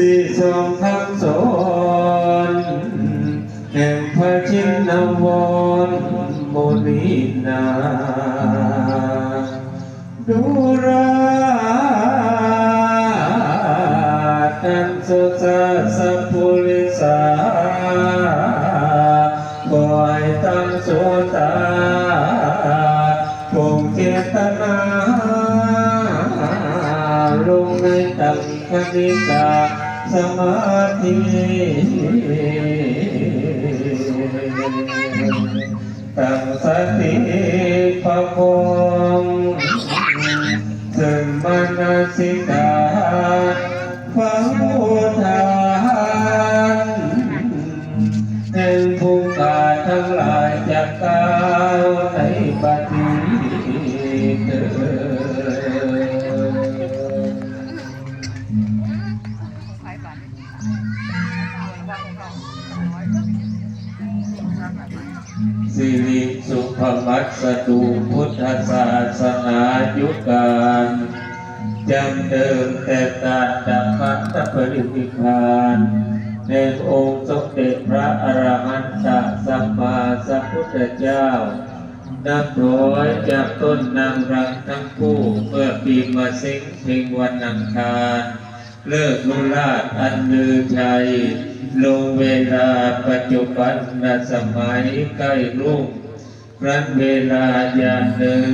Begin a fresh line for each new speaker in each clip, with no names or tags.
สีทรงทั้งสนแห่งพระชินวรมุนีนาดูราตันสุสาสพุริสาบอยตั้งสุตาคงเจตนาลงในตังคณิกา समाधि तं सति पपों। सुमनसिता पमोधा มัสสุพุทธศาสนายุการจำเดิมแต่ตาดับพัตตปริพิพานในองค์สมเด็จพระอรหันตสัมมาสัมพุทธเจ้า นับร้อยจากต้นนางรักทั้งคู่เมื่อปีมาสิงเพ็งวันอังคารเลิกลุราชอันลือชัยลงเวลาปัจจุบันนสมัยใกล้รุ่ง ครั้นเวลาอย่ามหนึ่ง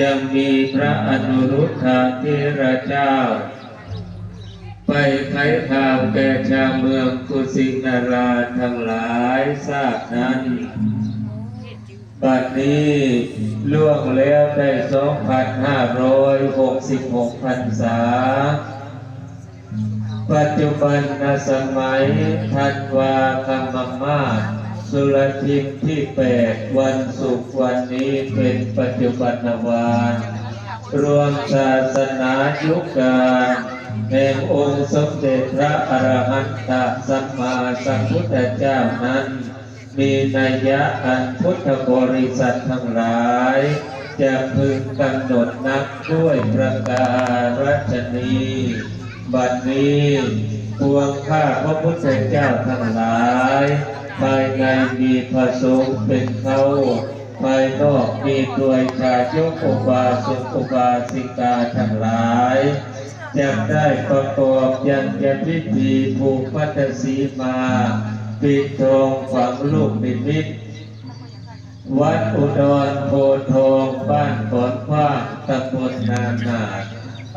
ยังมีพระอนุรุทธาเทระเจ้า ไปไขข่าวแก่ชาวเมืองกุสินาราทั้งหลายทราบนั้นบัดนี้ล่วงแล้วได้ 2,566พรรษา ปัจจุบันนสมัยธันวาคมมา สุรทินที่แปดวันศุกร์วันนี้เป็นปัจจุบันวานรวมศาสนายุคการแห่งองค์สมเด็จพระอรหันตสัมมาสัมพุทธเจ้านั้น มีนัยยะอันพุทธบริษัททั้งหลาย จะพึงกำหนดนับด้วยประการชนีบัดนี้พวงข้าพระพุทธเจ้าทั้งหลาย ภายในมีพระสงฆ์เป็นเขาภายนอกมีตัวยชายกุบาสกอุบาสิกาทั้งหลายจะได้ประกอบยัญญพิธีผูพัตสีมาปิดทองฝังลูกนิมิตวัดอุดรโพธิ์ทองบ้านขอนขว้างตำบลนานา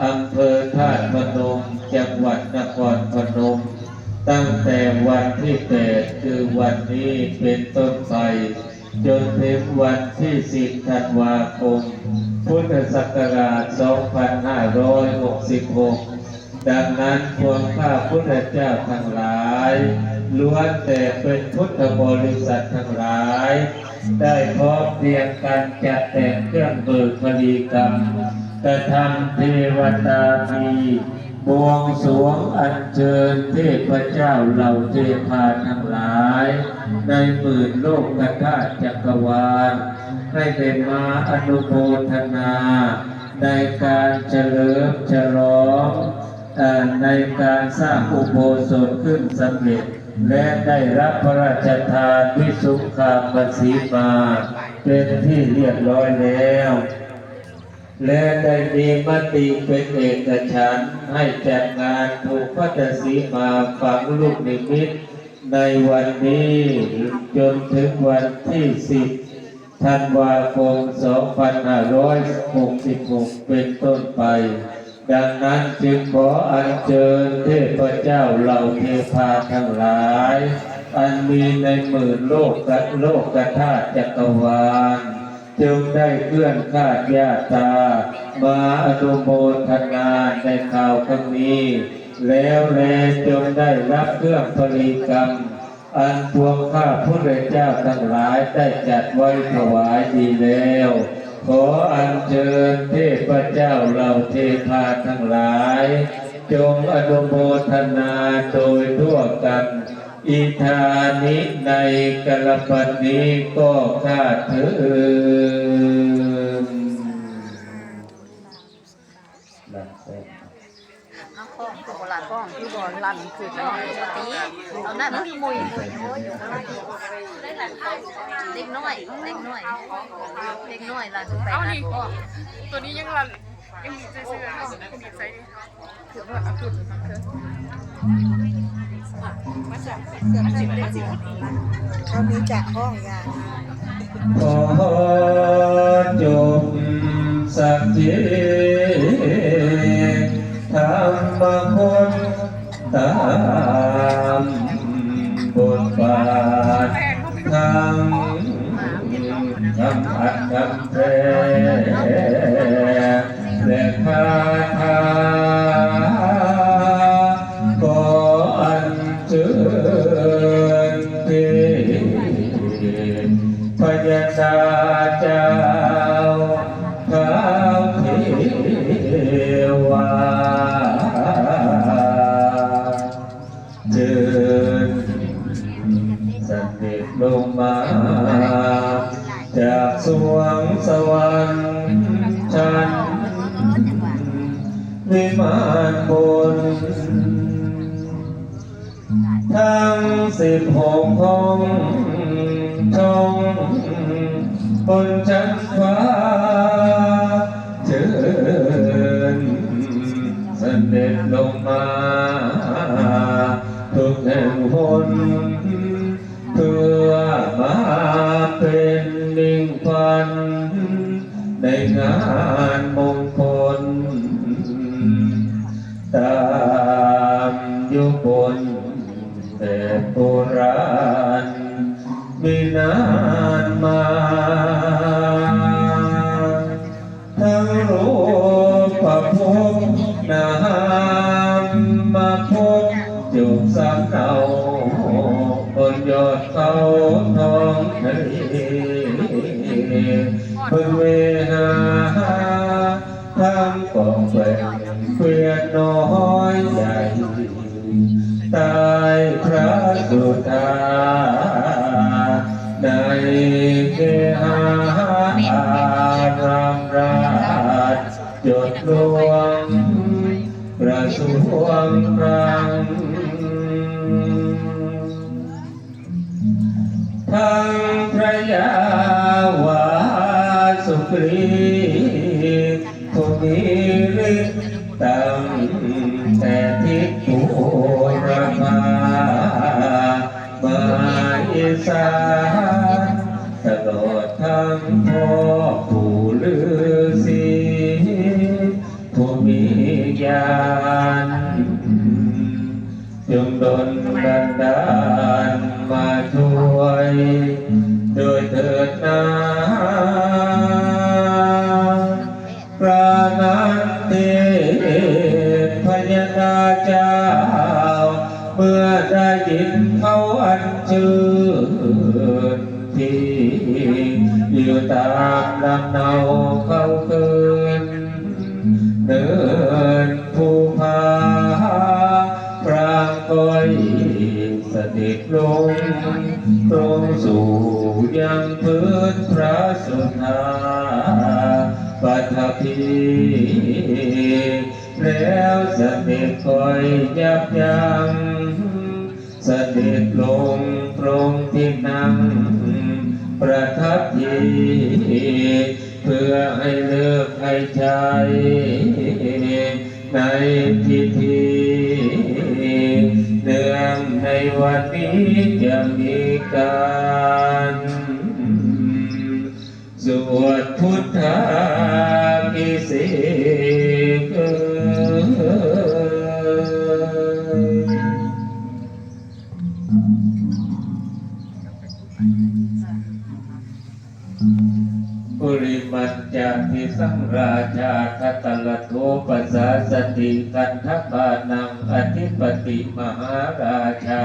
อำเภอธาตุพนมจังหวัดนครพนม ตั้งแต่วันที่แปด คือวันนี้เป็นต้นไปจนถึงวันที่สิบธันวาคม พุทธศักราช 2566 ดังนั้นพวกข้าพุทธเจ้าทั้งหลายล้วนแต่เป็นพุทธบริษัททั้งหลาย ได้พร้อมเพรียงกันจัดแต่งเครื่องเบิกพลีกรรมกระทำเทวตาที บวงสรวงอัญเชิญเทพเจ้าเหล่าเทพาทั้งหลาย ในหมื่นโลกกธาตุจักรวาล ให้ได้มาอนุโมทนา ในการเฉลิมฉลองในการสร้างอุโบสถขึ้นสำเร็จ และได้รับพระราชทานวิสุขามสีมา เป็นที่เรียบร้อยแล้ว และได้มีมติเป็นเอกฉันให้จัดงานผูกพัตสีมาฝังลูกนิมิตในวันนี้จนถึงวันที่สิบธันวาคม2566 เป็นต้นไป ดังนั้นจึงขออัญเชิญเทพเจ้าเหล่าเทพาทั้งหลาย อันมีในหมื่นโลกกัโลกกธาตุจักรวาล จงได้เคลื่อนคาญาตา มาอนุโมทนาในข่าวครั้งนี้ แล้วแลจงได้รับเครื่องผลิกรรม อันพวงข้าพุทธเจ้าทั้งหลายได้จัดไว้ถวายดีแล้ว ขออัญเชิญเทพเจ้าเหล่าเทพาทั้งหลาย จงอนุโมทนาโดยทั่วกัน อิทานิในกลปันนี้ก็ข้าถือหลักแสน
เอาข้อโบราณกล้องที่บอลลั่นคือเนาะ
ตีเอาหน้ามันมุยเล็กน้อยเล็กน้อยเล็กน้อยลั่นไปลั
นี่
นก็
ตัวนี้ยังรันยังมีเสื้อมีไซส์
คือว่า เอาขึ้นาคือเขามีจากห้องยา
ขอจงสักทีธรรมคนตามบทบาททั้งคำอัดคำแปรและ วิมานบน ทั้งสิบหกห้องชงบนชั้นฟ้าเชิญเสด็จลงมาทุกแห่งหนเพื่อมาเป็นดิ่งฟันในงานมง ทั้งกองแฝงเพื่อนน้อยใหญ่ตายพระสุธาในเกหาอารามราชจดลวงกระสวงรังทั้งพระยาวาสุกรี ถิ ยังพื้นพระสุธาปัทภีแล้วสด็จคอยยับยั้งสด็จลงตรงที่นั่งประทับทีเพื่อให้เลิกให้ใช้ในพิธีเวันนี้จะมีการสวดพุทธาพิเศษกปริมัจจาทิสังราชาทัตตลโทปัสสาสติกันทบานัง อธิปติมหาราชา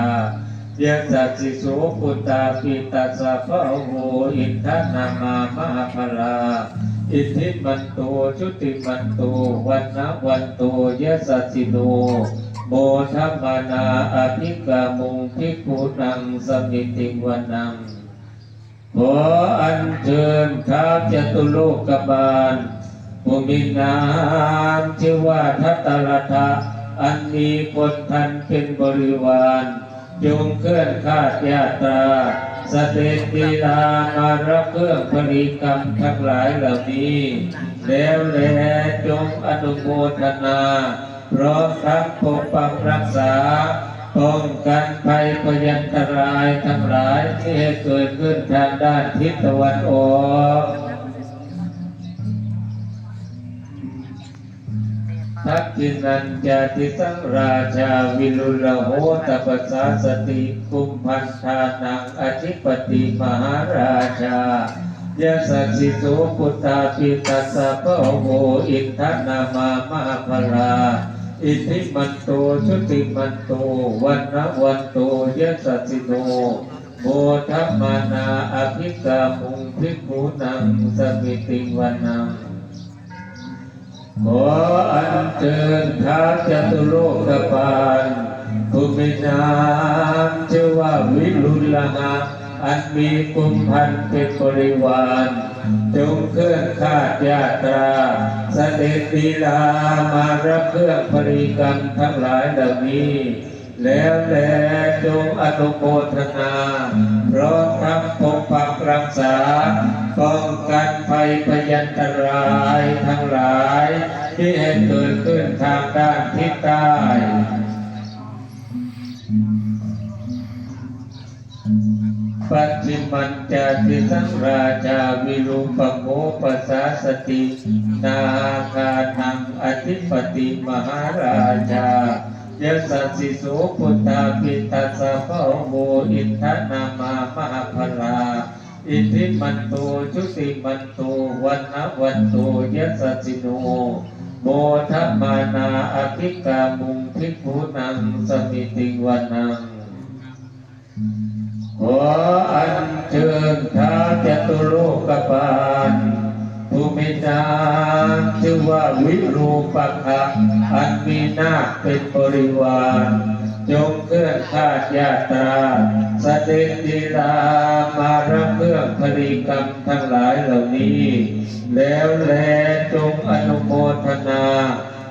ยะสัสสิโสปุตตาปิตัสสะภะโวอินทนามามาภลาอิทธิมันโตชุติมันโตวันนะวันโตยะสัสิโนโมทัมมานาอภิกามุงพิกุนังสมิติวันังขออัญเชิญท้าวจตุโลกบาลผู้มีนามชื่อว่าทัตตรัตถะ อันมีคนทันเป็นบริวารจงเคลื่อนคาดยาตราสเตติลามารับเครื่องบริกรรมทั้งหลายเหล่านี้ แล้วแลจงอนุโมทนาพร้อมทั้งปกปักรักษาป้องกันภัยพยันตรายทั้งหลายที่ให้เกิดขึ้นทางด้านทิศตะวันออก ทักษินันจาติสังราชาวิรุลโหตปัสสาสติกุมพันธานังอธิปติมหาราชายะสัสิโสพุทธาปิตัสสะพะโวอินทนามามหาพลาอิทิมันโตชุติมันโตวันนวันโตยะสัสิโนโมทัมมานาอภิกามุงพิกขุนังสมิติวันนัง ขออัญเชิญท้าจตุโลกบาลภูมินามชื่อว่าวิรุลหะอันมีกุมพันเป็นบริวารจงเคลื่อนคาดยาตราเสด็จลีลามารับเครื่องปริกรรมทั้งหลายเหล่านี้ แล้วแลจงอนุโมทนา พร้อมทั้งปกปักรักษา ป้องกันภัยพยันตรายทั้งหลาย ที่ให้เกิดขึ้นทางด้านทิศใต้ปัจจิมันจาติสังราชาวิรูปโมปัสสาสติ นาคานังอธิปติมหาราชา ยะสัสสิโสพุทธาปิตัสสะพะโมอินทนามามหาพลาอิทิมันโตชุติมันโตวันนะวันโตยะสัสสิโนโมทัมานาอภิกามุงพิกขุนังสมิติวันังขออัญเชิญท้าจตุโลกบาล ภูมินามชื่อว่าวิรูปักะอันมีนาเป็นบริวารจงเคลื่อนคาดยาตราเสด็จดีลามารับเรื่องผลิกรรมทั้งหลายเหล่านี้ แล้วแลจงอนุโมทนา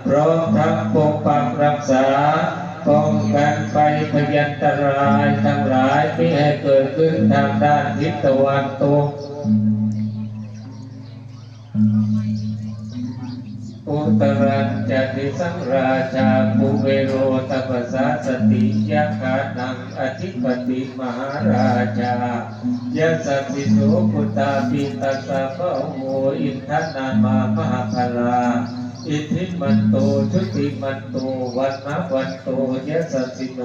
พร้อมทั้งปกปักรักษาป้องกันไปพยันตรายทั้งหลายที่ให้เกิดขึ้นทางด้านทิศตะวันตก อุตรัญจติสังราชาภูเวโรตปัสสาสติยะขานังอธิปติมหาราชายะสัสสิโสพุทธาปิตัสสะพะโมอินทนามามหาพลาอิทิมันโตชุติมันโตวันนะวันโตยะสัสสิโน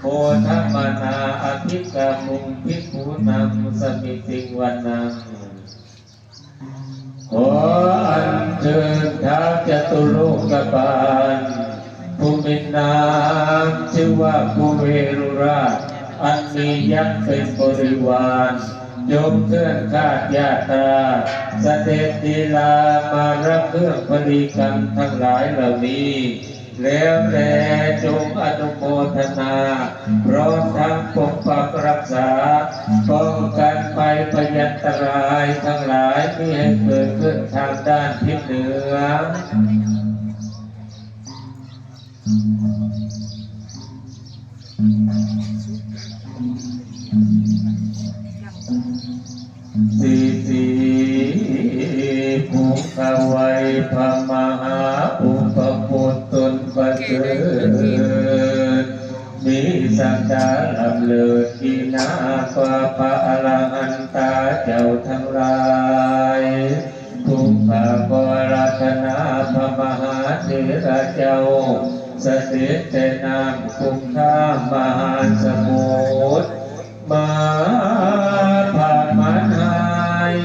โมทัมานาอภิกามุงพิกขุนังสมิติวันนัง ขออันเชิญท้าจตุโลกบาลภูมินามชื่อว่าภูเวรุราชอันมียักษ์เป็นบริวารยมเครื่องคาดยาตราเสด็จดีลามารับเครื่องบริกรรมทั้งหลายเหล่านี้ แล้วแลจงอนุโมทนาพร้อมทั้งปกปักรักษาป้องกันไปพยันตรายทั้งหลายที่ให้เกิดขึ้นทางด้านทิศเหนือสีสีภูขวัยพม สังดาลำเลิศกีนาปะปะอรหันตาเจ้าทั้งหลายทุกขบรัตนาพระมหาเถระเจ้าเสด็จแต่นามคุ้มค่ามหาสมุทรมาผานมันหาย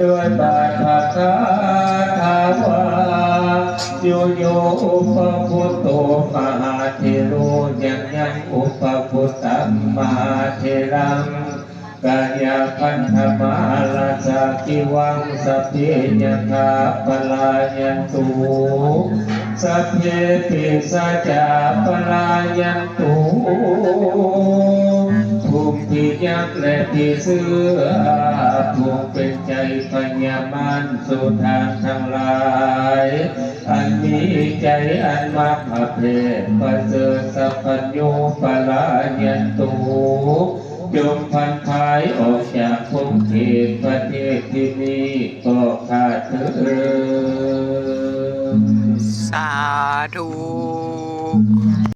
ด้วยบาทภาคาทาวาโยโยอุปพุตายาพันธมาลาสากิวังสัพเพยคาปลายันตุสัพเพปิสัจจาปลายันตุภูมิยักษ์และผีเสื้อผูกเป็นใจพญญามารสู่ทางทั้งหลาย อันมีใจอันมักอเพศประเสริฐสัพพัญญูปลายันตุ จงพันภายออกจากภพเขตประเทศที่นี้ก็ขาดเถิด
สาธุ